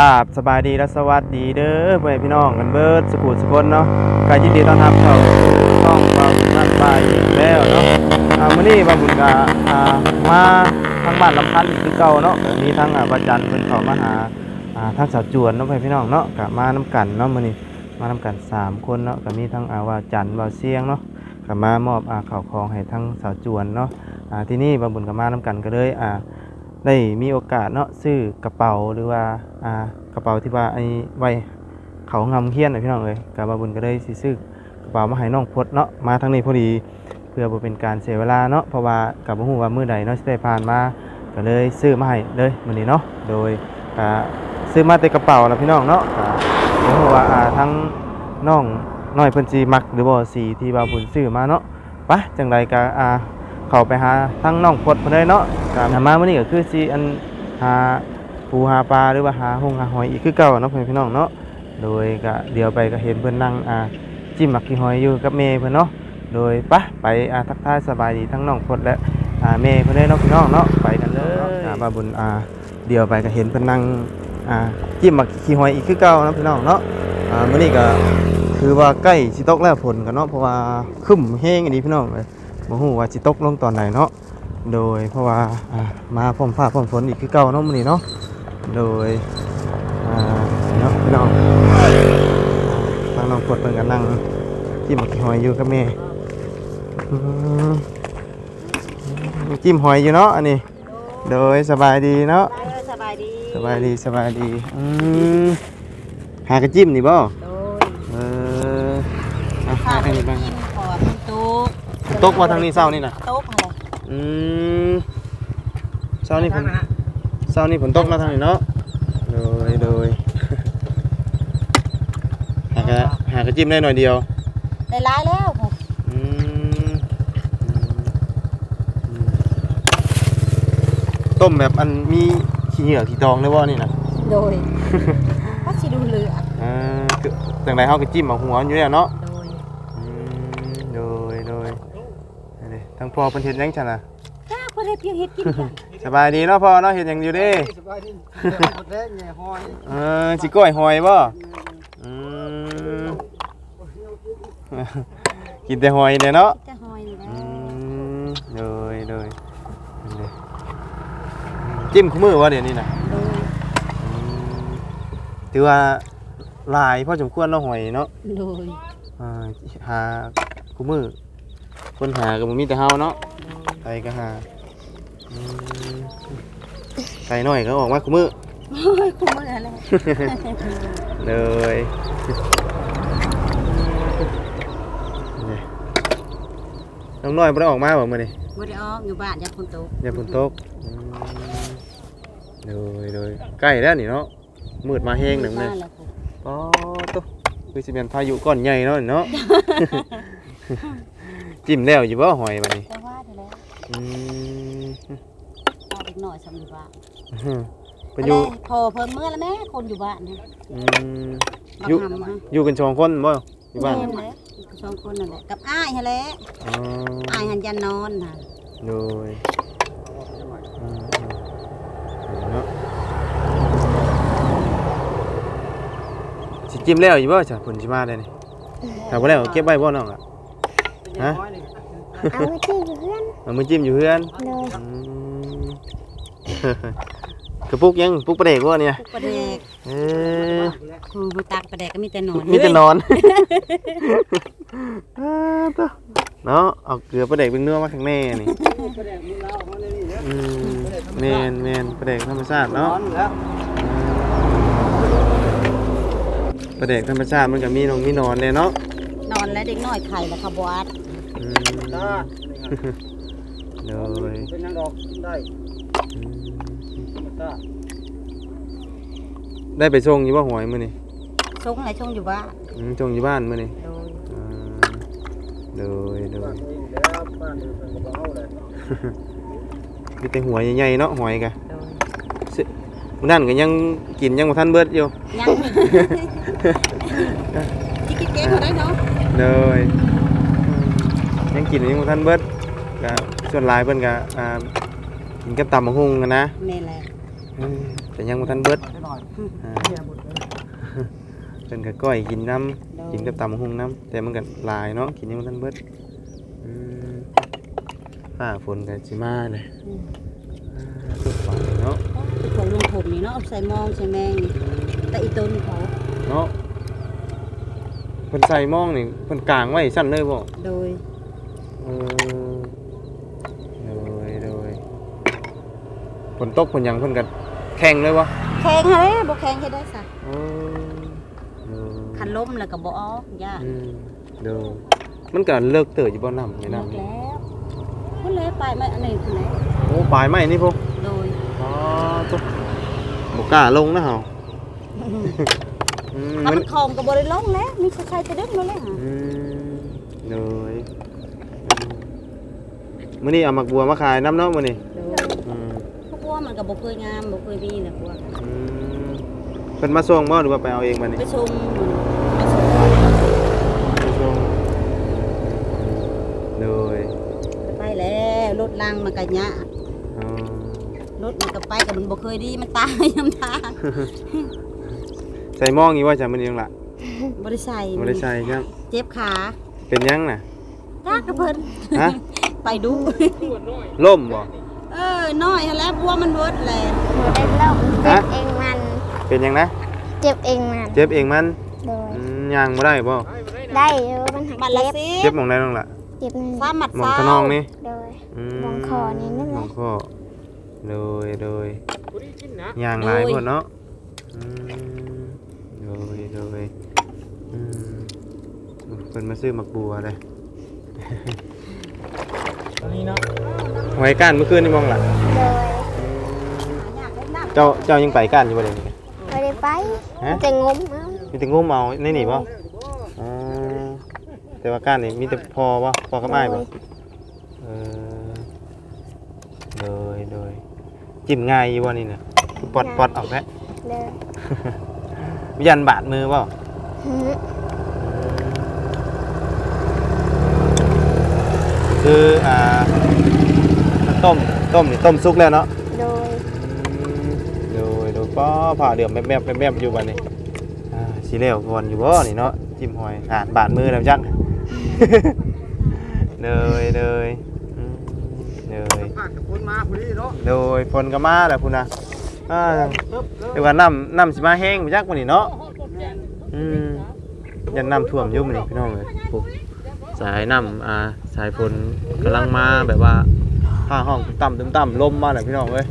ราบสบายดีและสวัสดีเด้อเพื่อแม่พี่น้องกันเบิร์ดสกุลสกลเนาะกายินดีต้อนรับเข้าสู่ช่องบาบุญบ้านปลายอีกแล้วเนาะอ่ามื้อนี้บาบุญก็อ่ามาทางบ้านลำพันธ์คือเก่าเนาะก็มีทั้งอ่าพระจันทร์เพิ่นเข้ามาหาอ่าทางสาวจวนเนาะเพื่อแม่พี่น้องเนาะก็มานํกันเนาะมื้อนี้มานํกันสามคนเนาะก็มีทั้งอ่าว่าจันทร์ว่าเสียงเนาะก็มามอบอ่าข้าวของให้ทั้งสาวจวนเนาะอ่าที่นี่บาบุญก็มานํกันก็เลยอ่า ได้มีโอกาสเนาะซื้อกระเป๋าหรือว่าอ่ากระเป๋าที่ว่าไอ้ไว้เขางำเฮียนนะพี่น้องเอ้ยกาบาบุญก็ได้สิซื้อกระเป๋ามาให้น้องพดเนาะมาทางนี้พอดีเพื่อบ่เป็นการเสียเวลาเนาะเพราะว่ากับบ่ฮู้ว่ามื้อใดเนาะสิได้ผ่านมาก็เลยซื้อมาให้เลยมื้อนี้เนาะโดยก็ซื้อมาแต่กระเป๋าแล้วพี่น้องเนาะก็บ่ฮู้ว่าอ่าทั้งน้องน้อยเพิ่นสิมักหรือบ่สีที่บาบุญซื้อมาเนาะไปจังไดก็อ่า เข้าไปหาทั้งน้องพดเพิ่นเลยเนาะก็มามื้อนี้ก็คือสิอันหาปูหาปลาหรือว่าหาหงหาหอยอีกคือเก่าเนาะเพื่อนพี่น้องเนาะโดยก็เดี๋ยวไปก็เห็นเพิ่นนั่งอ่าจิ้มหมักขี้หอยอยู่กับเมย์เพิ่นเนาะโดยปะไปอ่าทักทายสบายดีทั้งน้องพดและอ่าเมย์เพิ่นเลยเนาะพี่น้องเนาะไปกันเลยอ่าบาบุญอ่าเดี๋ยวไปก็เห็นเพิ่นนั่งอ่าจิ้มหมักขี้หอยอีกคือเก่าเนาะพี่น้องเนาะอ่ามื้อนี้ก็ คือว่าใกล้สิตกแล้วฝนกันเนาะเพราะว่าครึ้มแห้งอีหลีพี่น้องเอ้ย บ่ฮู้ว่าสิตกลงตอนไหนเนาะโดยเพราะว่าอ่ามาพร้อมฟ้าพร้อมฝนอีกคือเก่าเนาะมื้อนี้เนาะโดยอ่าเนาะพี่น้องทางน้องกดเพิ่นก็นั่งจิ้มหอยอยู่กับแม่อืมจิ้มหอยอยู่เนาะอันนี้โดยสบายดีเนาะเออสบายดีสบายดีสบายดีอืมหากระจิ้มนี่บ่โดยเออเอาหาข้าวอันนี้บ้าง กินขอเป็นตุ๊ก ตกว่าทางนี้เช้านี่น่ะตุ๊กอะไรอืมเช้านี้ฝนเช้านี้ฝนตกมาทางนี้เนาะโดยโดยหากระหากระจิ้มได้หน่อยเดียวได้ร้ายแล้วผมอืมอืมต้มแบบอันมีขี้เหงื่อขี้ตองเลยว่านี่นะโดยก็สิดูเหลืออ่าคือจังไรเฮาก็จิ้มเอาหัวอยู่แล้วเนาะ โดย อืมโดยโดยอันนี้ทั้ง พ่อเพิ่นเฮ็ดหยังซั่นน่ะถ้าเพื่อนให้เพียงเฮ็ดกินกันสบายดีเนาะพ่อเนาะเฮ็ดหยังอยู่เด้ สบายดีหมดแล้วไงห้อยเออสิก้อยหอยบ่อืม กินแต่หอยเนี่ยเนาะจะหอยนี่นะอืมเลยเลยนี่จิ้มคู่มือวะเดี๋ยวนี้นะโดยอืมถือว่าหลายพอสมควรเนาะหอยเนาะโดยอ่าหาคู่มือ คนหาก็บ่มีแต่เฮาเนาะไปก็หาอืมไปหน่อยก็ออกมาคู่มือ โอ้ยคุ้มมืออะไรเลยนี่น้องน้อยบ่ได้ออกมาบ่มื้อนี้บ่ได้ออกอยู่บ้านอยากคนตกอย่าฝนตกอืมโดยโดยใกล้แล้วนี่เนาะมืดมาแห้งหนึ่งเลย บ้าแล้วผม อ๋อตุ๊คือสิเป็นพายุก้อนใหญ่เนาะนี่เนาะ จิ้มแล้วอยู่บ่หอยบัดนี้แต่ว่าได้แล้วอืมเอาเด็กน้อยสำอยู่บ้านไปอยู่แม่พอเพิ่นเมื่อแล้วแม่คนอยู่บ้านนะอืมบักอยู่หำฮะอยู่กันสองคนบ่อยู่บ้านแม่นแหละสองคนนั่นแหละกับอ้ายหั่นแหละอ๋ออ้ายหันยันนอนค่ะโดยอืมอืมเนาะสิจิ้มแล้วอยู่บ่จ้ะผลสิมาได้นี่ถ้าบ่แล้วเก็บไว้บ่น้องอะ ฮะ เอาไว้ที่อยู่เพื่อนเอามือจิ้มอยู่เพื่อนเลยอืมกระปุกยังปุกประเด็กวะเนี่ยพวกประเดกเออครูผู้ตักประเดกก็มีแต่นอนมีแต่นอนอ่าตัวเนาะเอาเกลือประเด็กเป็นเนื้อมาข้างแน่นี่อืมแมนแมนประเด็กธรรมชาตินอเนาะนแล้วประเด็กธรรมชาติมันก็มีนงมีนอนเลยเนาะ นอนแล้วเด็กน้อยไข่แล้วเขาบอัดอืมตาโดยเป็นยังดอกได้อืมตาได้ไปส่งอยู่ว่าหวยมื้อนี่ชงอะไรชงอยู่บ้านอืมส่งอยู่บ้านมื้อนี่โดยอ่าโดยโดบ้ายนตัวเองแล้วบ้านเดียวกันกับเราเลยมีแต่หัวใหญ่ๆเนาะหอยกะโดยมื้อนั้นก็ยังกินยังบ่ทันเบิดอยู่ ยัง ที่คิดเก๊เขาได้เนาะ เลยยังกินยังบ่ทันเบิดก็ส่วนหลายเพิ่นก็อ่ากินกับตำบักหุ่งกันนะแม่แหละเออแต่ยังบ่ทันเบิดหน่อยอ่าเนี่ยหมดเลยเพิ่นก็ก้อยกินน้ำกินกับตำบักหุ่งน้ำแต่มันก็หลายเนาะกินยังบ่ทันเบิดอืมฟ้าฝนก็สิมาเลยอืมอ่าทุกฝ่ายเนาะเป็นของลงผมนี่เนาะเอาใส่มองใส่แมงนี่แต่อีต้นเขาเนาะ เพิ่นใส่หมองนี่เพิ่นกางไว้สั่นเลยบ่โดยเออโดยโดยฝนตกฝนหยังเพิ่นก็แข่งเลยบ่แข็งเฮ้ยบ่แข็งเฮ็ดได้ซะเออโดยคันล้มแล้วก็บ่ออกยากอืมโดยมันก็เลิกเตออยู่บ่น้ำในน้ำนี่แล้วพุ่นเลยไปไหมอันนี้พุ่นเลยโอ้ปลายไม้นี่พวกโดยอ๋อตุ๊บ่กล้าลงนะเฮาอืม ถ้ามัมันนคอมก็บ่ได้ลงแล้วมีใครจะดึงมาแล้วอืมโดยอืมมื้อนี้เอาหมักบัวมาขายน้ำเนาะมื้อนี้โดยอืมพวกว่ามันก็บ่เคยงามบ่เคยมีนะพวกอืมเพิ่นมาส่งบ่หรือว่าไปเอาเองบัดนี้ไปชมไปชมไปส่งโดยไปแล้วรถลังมันก็ยะอ๋อรถมันก็ไปก็มันบ่เคยดีมันตายยำทาง ใส่หม้องอีว่าจะมื้อนี้ยังล่ะบ่ได้ใส่บ่ได้ใส่ครับ เจ็บขาเป็นยังน่ะ จ้ากระเพิ่นฮะ ไปดู ล่มบ่เออน้อยหั้นแหล้วบัวมันเวิร์ดแหละหนูได้เล่าเจ็บเองมัน เป็นยังนะ เจ็บเองมัน เจ็บเองมันโดย อืมย่างบ่ได้บ่ได้อยู่มันหักบัตรละเจ็บสิเจ็บหม่องใดน้องล่ะเจ็บนี่สามหมัดหม่องเศร้าขนองนี่โดยอืมหม่องคอนี่นั่นแหละ หม่องคอโดยโดยย่างหลายพุ่นเนาะอืมโดยโดยอืมเพิ่นมาซื้อหมักบัวเลยอันนี้เนาะไว้ก้านเมื่อคืนนี่มองล่ะโดยเจ้าเจ้ายังไปก้านอยู่บ่เดี๋ยวนี้ไม่ได้ไปฮะจะงมเอามีแต่งมเอาในนี่บ่อ๋อแต่ว่าก้านนี่มีแต่พอบ่พอกับอ้ายบ่เออโดยโดยจิ้มง่ายอยู่บ่นี่น่ะปอดปอดออกแล้วโดยมี ยันบาดมือบ่หือคืออ่าต้มต้มนี่ต้มสุกแล้วเนาะโดยโดยโดยป้อผ่าเดือมแมบๆแมบๆอยู่บัดนี้อ่าสิแล้วก่อนอยู่บ่นี่เนาะจิ้มหอยอ่านบาดมือแล้วจังเลยเลยอืมเลยพากับคนมาพอดีเนาะ โดยฝนก็มาแล้วพุ่นน่ะ อ่าเดี๋ยวว่าน้ำน้ำสิมาแห้งไปจักมื้อนี้เนาะอืมยันน้ำท่วมอยู่มอนี้พี่น้องเอ้ยโอ้สายน้ำอ่าสายฝนกำลังมาแบบว่าผ้าห้องต่ำๆต่ำลมมาแล้วพี่น้องเอ้ย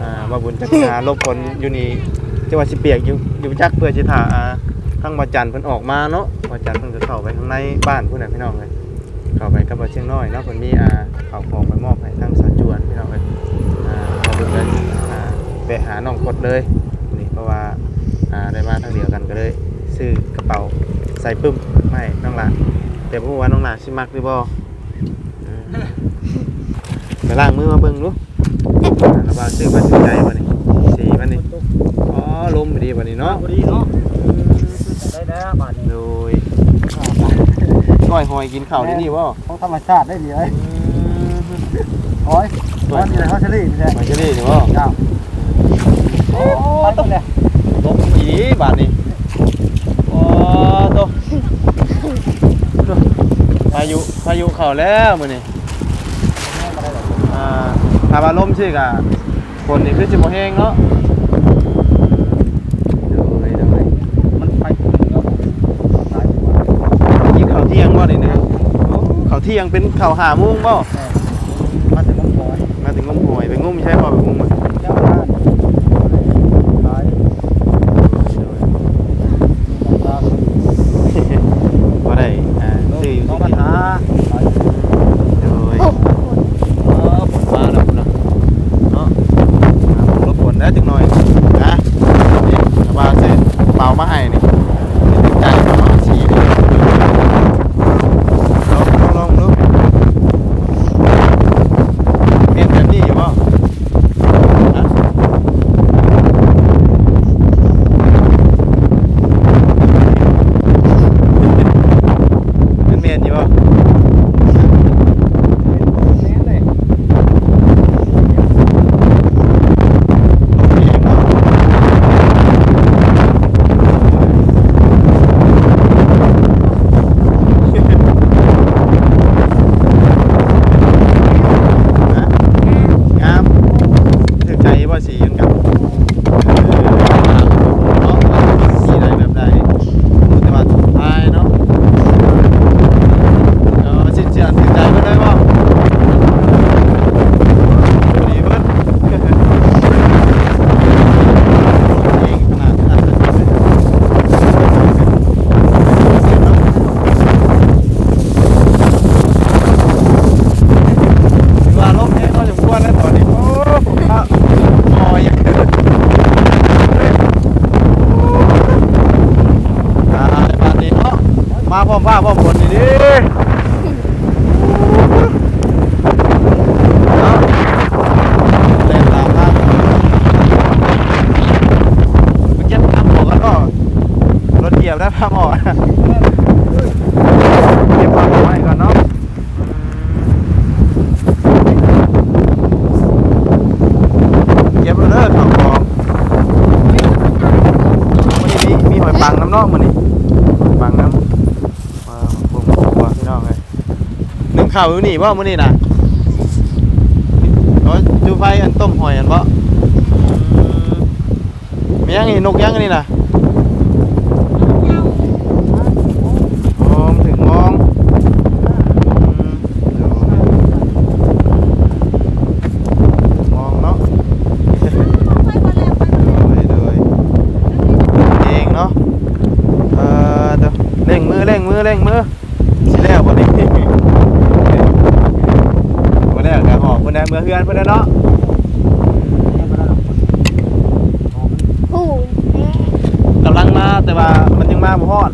อ่าว่าบุญจักหาลบฝนอยู่นี่จังหวัดสิเปียกอยู่อยู่จักเพื่อสิถ่าอ่าทางบ่จันทร์เพิ่นออกมาเนาะบ่จันทร์เพิ่นก็เข้าไปข้างในบ้านพุ่นน่ะพี่น้องเอ้ยเข้าไปกับบ่เชียงน้อยเนาะเพิ่นมีอ่าข้าวของไปมอบให้ทางสาจวนพี่น้องเอ้ยอ่าบ่บุญเลยอ่า ไปหาน้องกดเลยนี่เพราะว่าอ่าได้มาทางเดียวกันก็เลยซื้อกระเป๋าใส่ปึ้มมาให้น้องหลานแต่บ่รู้ว่าน้องหลานสิมักหรือบ่อืมไปล้างมือมาเบิ่งดูแล้วว่าซื้อมาถึงใจบ่นี่สีมันนี่อ๋อลมดีบ่นี่เนาะพอดีเนาะได้แล้วบาดนี้โดยก้อยหอยกินข้าวที่นี่บ่ของธรรมชาติได้ดีเลยโอ้ยตอนนี้เขาเฉลี่ยใช่หอยเชอรี่นี่บ่เจ้า โอ้ต้องเลยตกอีบาดนี้โอ้ตกพายุพายุเข้าแล้วมื้อนี้อ่าถ้าว่าลมชื่อกะฝนนี่คือสิบ่แห้งเนาะโดยโดยมันไปเนาะตายอยู่ว่ากินข้าวเที่ยงบ่นี่นะโอ้ข้าวเที่ยงเป็นข้าว5โมงบ่มาถึงมงคอยมาถึงงมหอยไปงมใช่บ่ไปงมอะ ข่าวมื้อนี่ว่ามื่อนี้นะเอาจุไฟอันต้มหอยอันว่มียังนี่นกยังนี่น่ะมองถึงมองมองเนาะเดี๋ยวเร่งมือเร่งมือเร่งมือ เมื่อเฮือนเพื่อนเนาะผู้กำลังมาแต่ว่ามันยังมาบ่ฮอด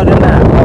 Ikaw din na.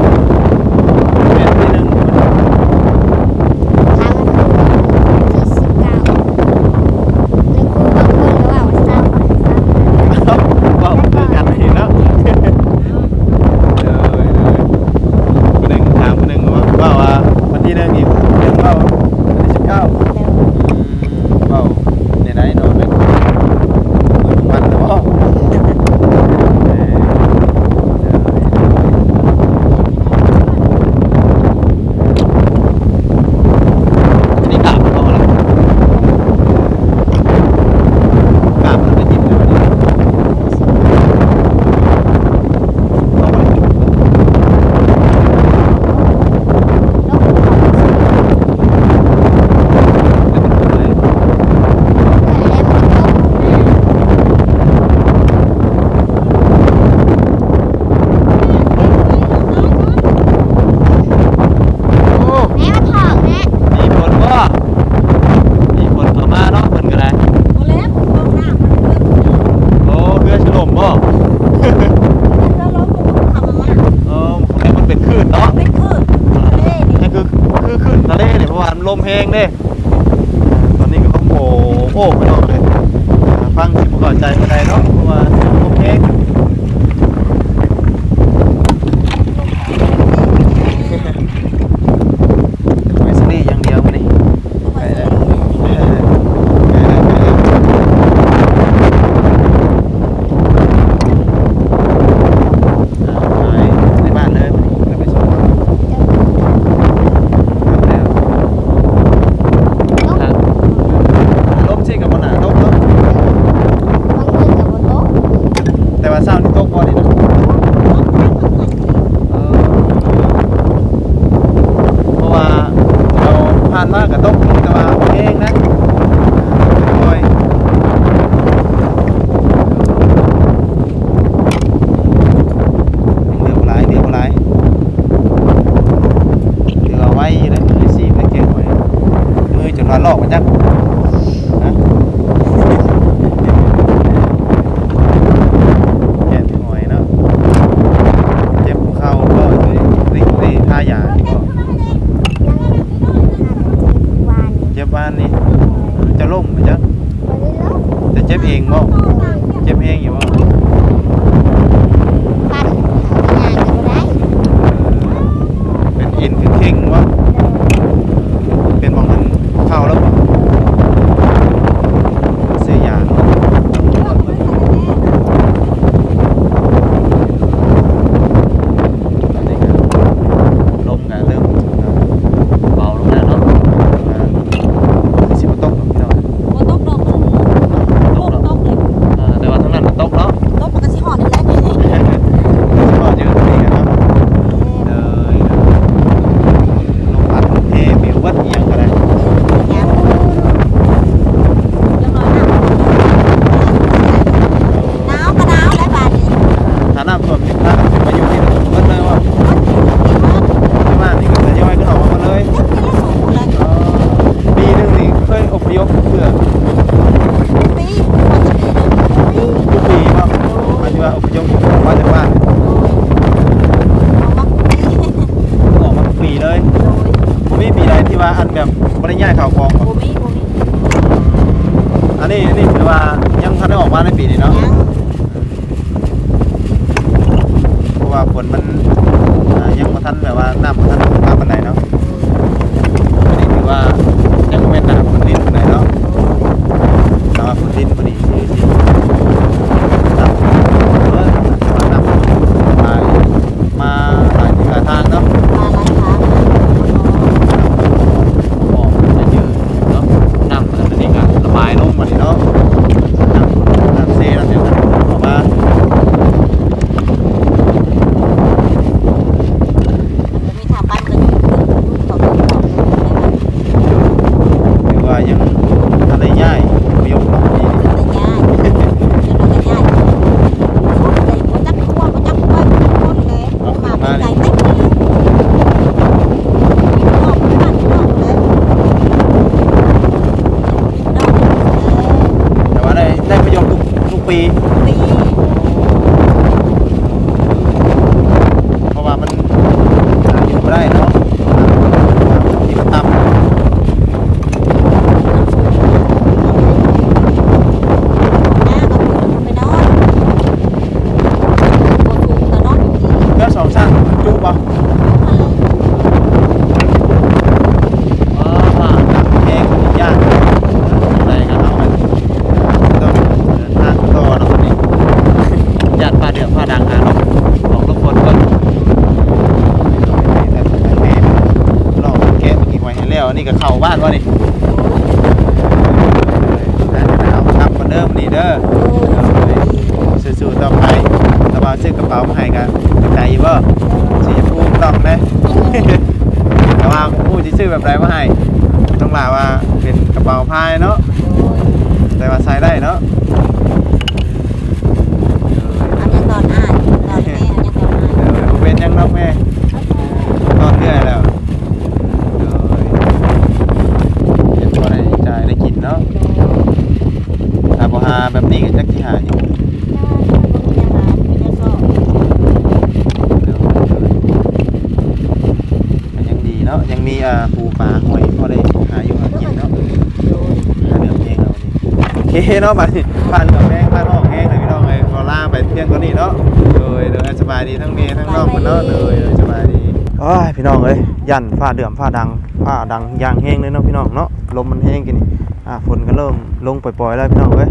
โอ้พี่น้องเลยฟังที่บ่เข้ใจบ่ได้เนาะเพราะว่าโอเค 那么大 แบบไรมาให้ต้องลาว่าเป็นกระเป๋าผ้าเนาะแต่ว่าใส่ได้เนาะอันยังตอนอ่านตอนแม่อันยังตอนอ่านเออบ่เป็นยังนอกแม่ตอนเรื่อยแล้วเออเห็นพอได้จ่ายได้กินเนาะถ้าบ่หาแบบนี้ก็จักสิหาอยู่ยังหาไม่ได้สอบ มันยังดีเนาะยังมีอ่า ปลาหอยพอได้หาอยู่หากินเนาะหาเดือดเองเอาดิโอเคเนาะบัดนี้ผ่านกับแม่งผ่านห้องแห้งเลยพี่น้องเลยขอล่าไปเพียงเท่านี้เนาะโดยโดยสบายดีทั้งเมย์ทั้งน้องมันเนาะโดยสบายดีโอ้ยพี่น้องเอ้ยยันฟ้าเดือมฟ้าดังฟ้าดังยางแห้งเลยเนาะพี่น้องเนาะลมมันแห้งกินนี่อ่าฝนก็เริ่มลงปล่อยๆแล้วพี่น้องเอ้ย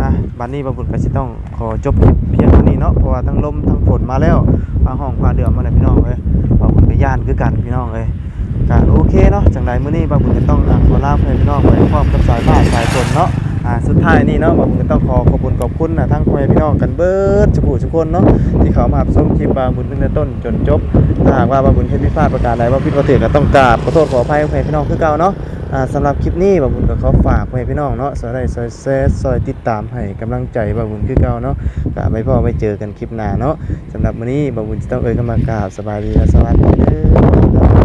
อะบัดนี้บางคนก็สิต้องขอจบเพียงเท่านี้เนาะเพราะว่าทั้งลมทั้งฝนมาแล้วฟ้าห้องฟ้าเดือมมาแล้วพี่น้องเอ้ยบางคนก็ย่านคือกันพี่น้องเอ้ย ก็โอเคเนาะจังใดมื้อนี้บางบุญก็ต้องอะขอลาให้พี่น้องไว้พร้อมกับสายฟ้าสายฝนเนาะอ่าสุดท้ายนี่เนาะบางบุญก็ต้องขอขอบคุณขอบคุณนะทั้งพ่อแม่พี่น้องกันเบิดทุกผู้ทุกคนเนาะที่เขามารับชมคลิปบางบุญตั้งแต่ต้นจนจบถ้าหากว่าบางบุญเฮ็ดผิดพลาดประการใดว่าผิดปกติก็ต้องกราบขอโทษขออภัยพ่อแม่พี่น้องคือเก่าเนาะอ่าสำหรับคลิปนี้บางบุญก็ขอฝากพ่อแม่พี่น้องเนาะซอยได้ซอยแชร์ซอยติดตามให้กำลังใจบางบุญคือเก่าเนาะก็ไม่พอไม่เจอกันคลิปหน้าเนาะสำหรับมื้อนี้บางบุญจะต้องเอ่ยคำว่ากราบสบายดีและสวัสดีเด้อ